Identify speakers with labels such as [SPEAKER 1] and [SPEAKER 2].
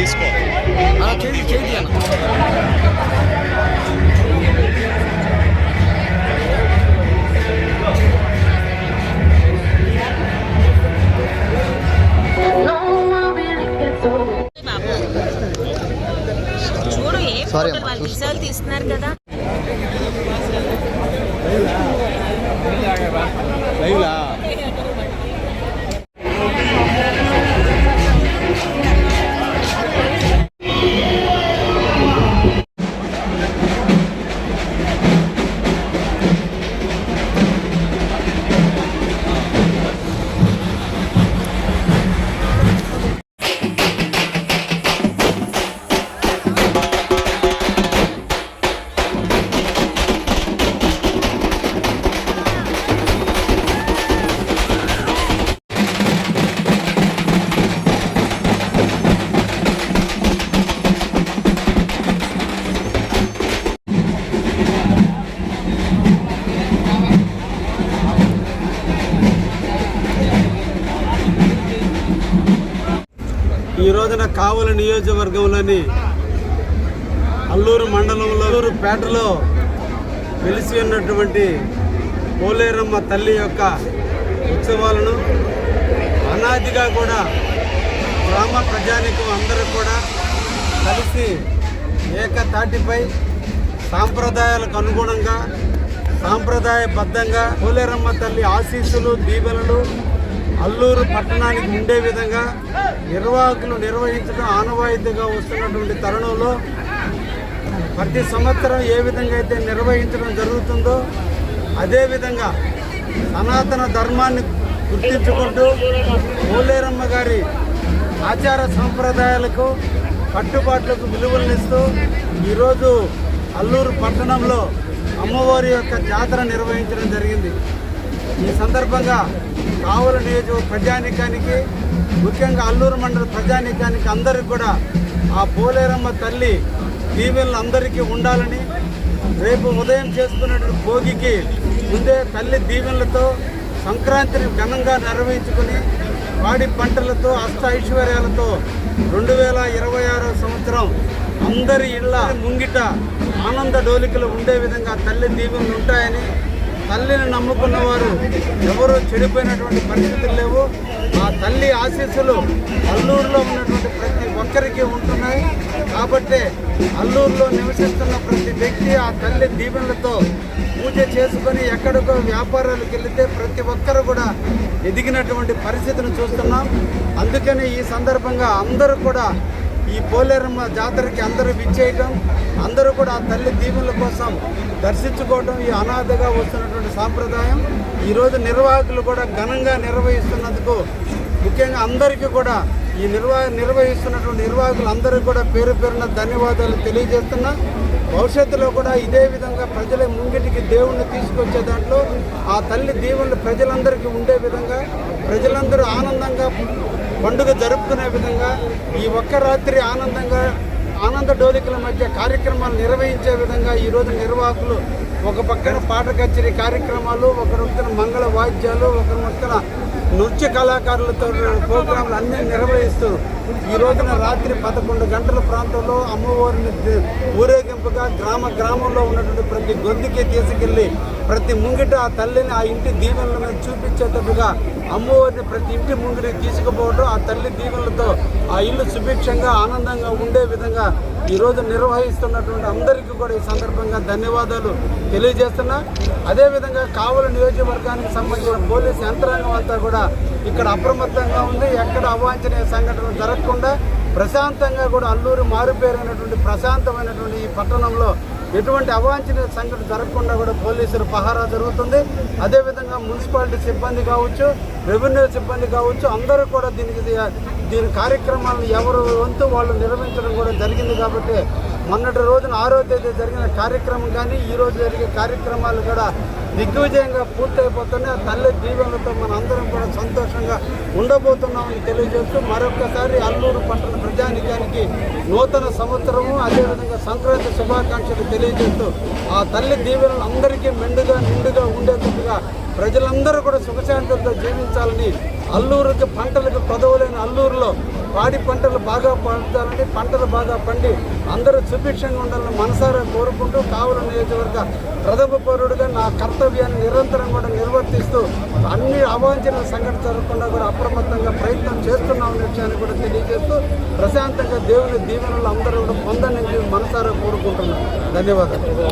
[SPEAKER 1] తీసుకో.
[SPEAKER 2] చేయి చూసుకో.
[SPEAKER 3] విషయాలు తీస్తున్నారు కదా
[SPEAKER 1] లైవ్లా
[SPEAKER 4] ఈ రోజున కావల నియోజకవర్గంలోని అల్లూరు మండలంలో అల్లూరు పేటలో వెలిసి ఉన్నటువంటి పోలేరమ్మ తల్లి యొక్క ఉత్సవాలను అనాదిగా కూడా గ్రామ ప్రజానికం అందరూ కూడా కలిసి ఏకతాటిపై సాంప్రదాయాలకు అనుగుణంగా సాంప్రదాయబద్ధంగా పోలేరమ్మ తల్లి ఆశీస్సులు దీవెనలు అల్లూరు పట్టణానికి ఉండే విధంగా నిర్వాహకులు నిర్వహించడం ఆనవాయితీగా వస్తున్నటువంటి తరుణంలో ప్రతి సంవత్సరం ఏ విధంగా అయితే నిర్వహించడం జరుగుతుందో అదేవిధంగా సనాతన ధర్మాన్ని గుర్తించుకుంటూ పోలేరమ్మ గారి ఆచార సంప్రదాయాలకు కట్టుబాట్లకు విలువలనిస్తూ ఈరోజు అల్లూరు పట్టణంలో అమ్మవారి యొక్క జాతర నిర్వహించడం జరిగింది. ఈ సందర్భంగా కావల నియోజక ప్రజానికానికి ముఖ్యంగా అల్లూరు మండల ప్రజానికానికి అందరికి కూడా ఆ పోలేరమ్మ తల్లి దీవెనలు అందరికీ ఉండాలని రేపు ఉదయం చేసుకున్నటువంటి భోగికి ముందే తల్లి దీవెనలతో సంక్రాంతిని ఘనంగా నిర్వహించుకుని పాడి పంటలతో అష్ట ఐశ్వర్యాలతో రెండు వేల ఇరవై ఆరో సంవత్సరం అందరి ఇళ్ళ ముంగిట ఆనంద డోలికలు ఉండే విధంగా తల్లి దీవెనలు ఉంటాయని తల్లిని నమ్ముకున్న వారు ఎవరు చెడిపోయినటువంటి పరిస్థితులు లేవు. ఆ తల్లి ఆశీస్సులు అల్లూరులో ఉన్నటువంటి ప్రతి ఒక్కరికి ఉంటున్నాయి. కాబట్టి అల్లూరులో నివసిస్తున్న ప్రతి వ్యక్తి ఆ తల్లి దీవెనలతో పూజ చేసుకొని ఎక్కడికో వ్యాపారాలకు వెళితే ప్రతి ఒక్కరు కూడా ఎదిగినటువంటి పరిస్థితిని చూస్తున్నాం. అందుకని ఈ సందర్భంగా అందరూ కూడా ఈ పోలేరమ్మ జాతరకి అందరూ విచ్చేయటం అందరూ కూడా ఆ తల్లి దీవుల కోసం దర్శించుకోవటం ఈ అనాథగా వస్తున్నటువంటి సాంప్రదాయం ఈరోజు నిర్వాహకులు కూడా ఘనంగా నిర్వహిస్తున్నందుకు ముఖ్యంగా అందరికీ కూడా ఈ నిర్వా నిర్వహిస్తున్నటువంటి నిర్వాహకులందరికీ కూడా పేరు పేరున ధన్యవాదాలు తెలియజేస్తున్నా. భవిష్యత్తులో కూడా ఇదే విధంగా ప్రజల ముంగిటికి దేవుణ్ణి తీసుకొచ్చే దాంట్లో ఆ తల్లి దేవుళ్ళు ప్రజలందరికీ ఉండే విధంగా ప్రజలందరూ ఆనందంగా పండుగ జరుపుకునే విధంగా ఈ ఒక్క రాత్రి ఆనందంగా ఆనంద డోలికల మధ్య కార్యక్రమాలు నిర్వహించే విధంగా ఈరోజు నిర్వాహకులు ఒక పక్కన పాట కచేరీ కార్యక్రమాలు ఒక పక్కన మంగళ వాద్యాలు ఒక పక్కన నృత్య కళాకారులతో ప్రోగ్రాంలు అన్నీ నిర్వహిస్తూ ఈ రోజున రాత్రి పదకొండు గంటల ప్రాంతంలో అమ్మవారిని ఊరేగింపుగా గ్రామ గ్రామంలో ఉన్నటువంటి ప్రతి గొంతుకి తీసుకెళ్ళి ప్రతి ముంగిట ఆ తల్లిని ఆ ఇంటి దీవెనలను చూపించేటట్టుగా అమ్మవారిని ప్రతి ఇంటి ముంగిటికి తీసుకుపోవడం ఆ తల్లి దీవెనలతో ఆ ఇల్లు సుభిక్షంగా ఆనందంగా ఉండే విధంగా ఈరోజు నిర్వహిస్తున్నటువంటి అందరికీ కూడా ఈ సందర్భంగా ధన్యవాదాలు తెలియజేస్తున్నా. అదేవిధంగా కావల నియోజకవర్గానికి సంబంధించిన పోలీస్ యంత్రాంగం అంతా కూడా ఇక్కడ అప్రమత్తంగా ఉంది. ఎక్కడ అవాంఛనీయ సంఘటనలు జరగకుండా ప్రశాంతంగా కూడా అల్లూరు మారుపేరైనటువంటి ప్రశాంతమైనటువంటి ఈ పట్టణంలో ఎటువంటి అవాంఛనీయ సంఘటన జరగకుండా కూడా పోలీసులు పహారా జరుగుతుంది. అదేవిధంగా మున్సిపాలిటీ సిబ్బంది కావచ్చు రెవెన్యూ సిబ్బంది కావచ్చు అందరూ కూడా దీనికి దీని కార్యక్రమాలను ఎవరు వంతు వాళ్ళు నిర్వహించడం కూడా జరిగింది కాబట్టి మొన్నటి రోజున ఆరో తేదీ జరిగిన కార్యక్రమం కానీ ఈ రోజు జరిగే కార్యక్రమాలు కూడా దిగ్విజయంగా పూర్తయిపోతున్నాయి ఆ తల్లి దీవెనలతో మన అందరం కూడా సంతోషంగా ఉండబోతున్నామని తెలియజేస్తూ మరొకసారి అల్లూరు పట్టణ ప్రజానికానికి నూతన సంవత్సరము అదేవిధంగా సంక్రాంతి శుభాకాంక్షలు తెలియజేస్తూ ఆ తల్లి దీవెనలు అందరికీ మెండుగా నిండుగా ఉండేటట్టుగా ప్రజలందరూ కూడా సుఖశాంతులతో జీవించాలని అల్లూరుకి పంటలకు పదవులైన అల్లూరులో పాడి పంటలు బాగా పండాలని పంటలు బాగా పండి అందరూ సుభిక్షంగా ఉండాలని మనసారా కోరుకుంటూ కావుల నియోజకవర్గ ప్రథమ పౌరుడిగా నా కర్తవ్యాన్ని నిరంతరం కూడా నిర్వర్తిస్తూ అన్ని అవాంఛనీయ సంఘటన జరగకుండా కూడా అప్రమత్తంగా ప్రయత్నం చేస్తున్నామనే విషయాన్ని కూడా తెలియజేస్తూ ప్రశాంతంగా దేవుని దీవెనలు అందరూ కూడా పొందని మనసారా కోరుకుంటున్నాను ధన్యవాదాలు.